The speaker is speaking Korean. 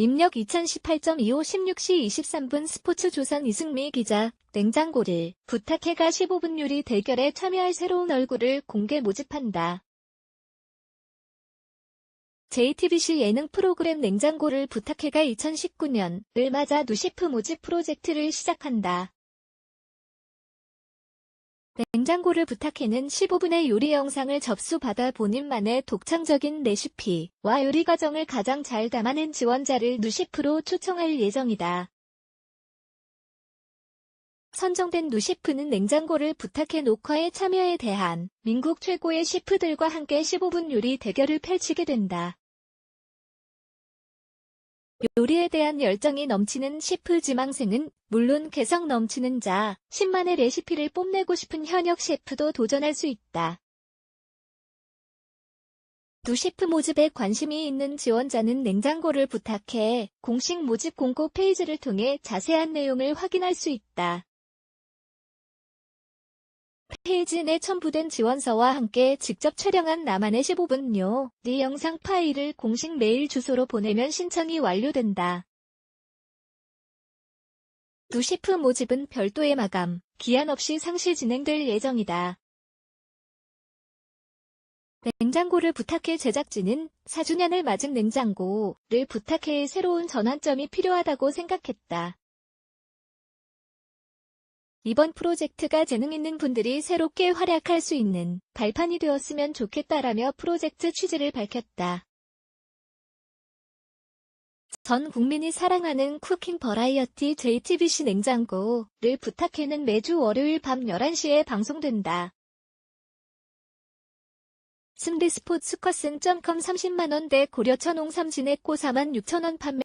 입력 2018.25 16시 23분 스포츠 조선 이승미 기자, 냉장고를 부탁해가 15분 요리 대결에 참여할 새로운 얼굴을 공개 모집한다. JTBC 예능 프로그램 냉장고를 부탁해가 2019년을 맞아 누셰프 모집 프로젝트를 시작한다. 냉장고를 부탁해는 15분의 요리 영상을 접수받아 본인만의 독창적인 레시피와 요리 과정을 가장 잘 담아낸 지원자를 누셰프로 초청할 예정이다. 선정된 누셰프는 냉장고를 부탁해 녹화에 참여에 대한 민국 최고의 셰프들과 함께 15분 요리 대결을 펼치게 된다. 요리에 대한 열정이 넘치는 셰프 지망생은 물론 개성 넘치는 자, 10만의 레시피를 뽐내고 싶은 현역 셰프도 도전할 수 있다. 두 셰프 모집에 관심이 있는 지원자는 냉장고를 부탁해 공식 모집 공고 페이지를 통해 자세한 내용을 확인할 수 있다. 페이지 내 첨부된 지원서와 함께 직접 촬영한 나만의 15분요. 네 영상 파일을 공식 메일 주소로 보내면 신청이 완료된다. 두 셰프 모집은 별도의 마감, 기한 없이 상시 진행될 예정이다. 냉장고를 부탁해 제작진은 4주년을 맞은 냉장고를 부탁해의 새로운 전환점이 필요하다고 생각했다. 이번 프로젝트가 재능 있는 분들이 새롭게 활약할 수 있는 발판이 되었으면 좋겠다라며 프로젝트 취지를 밝혔다. 전 국민이 사랑하는 쿠킹 버라이어티 JTBC 냉장고를 부탁해는 매주 월요일 밤 11시에 방송된다. 승리 스포츠 커슨.com 30만원대 고려천 홍삼 진액 고 46,000원 판매